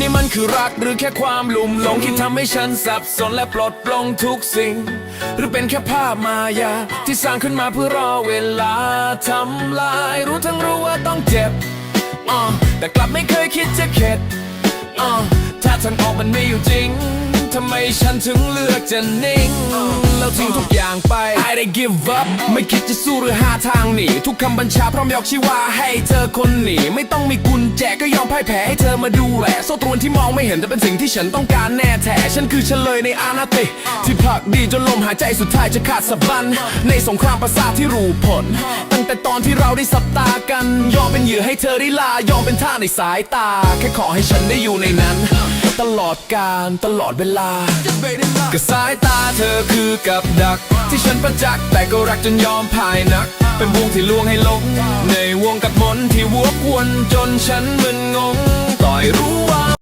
นี่มันคือรักหรือแค่ความหลุ่มหลงที่ทำให้ฉันสับสนและปลดปลงทุกสิ่ง หรือเป็นแค่ภาพมายา ที่สร้างขึ้นมาเพื่อรอเวลาทำลาย รู้ทั้งรู้ว่าต้องเจ็บอ่าแต่กลับไม่เคยคิดจะเข็ดอ่าถ้าทางออกมันไม่อยู่จริง ทำไมฉันถึงเลือกจะนิ่ง แล้วทิ้งทุกอย่างไป I d give up ไม่คิดจะสู้หรือหาทางหนีทุกคำบัญชาพร้อมยกชีวาให้เธอคนหนีไม่ต้องมีกุญแจก็ยอมพ่ายแพ้ให้เธอมาดูแลโซ่ตรวนที่มองไม่เห็นแต่เป็นสิ่งที่ฉันต้องการแน่แท้ฉันคือเฉลยในอาณาติ ที่ผลักดีจนลมหายใจสุดท้ายจะขาดสะบัน ในสงครามประสาทที่รู้ผล ตั้งแต่ตอนที่เราได้สับตากัน ยอมเป็นเหยื่อให้เธอได้ลายอมเป็นท่าในสายตา แค่ขอให้ฉันได้อยู่ในนั้น ตลอดการตลอดเวลาก็สายตาเธอคือกับดัก ที่ฉันประจักษ์แต่ก็รักจนยอมพ่ายนัก เป็นวงที่ลวงให้หลงในวงกับมนที่วัวกวนจนฉันมึนงงต่อยรู้ว่า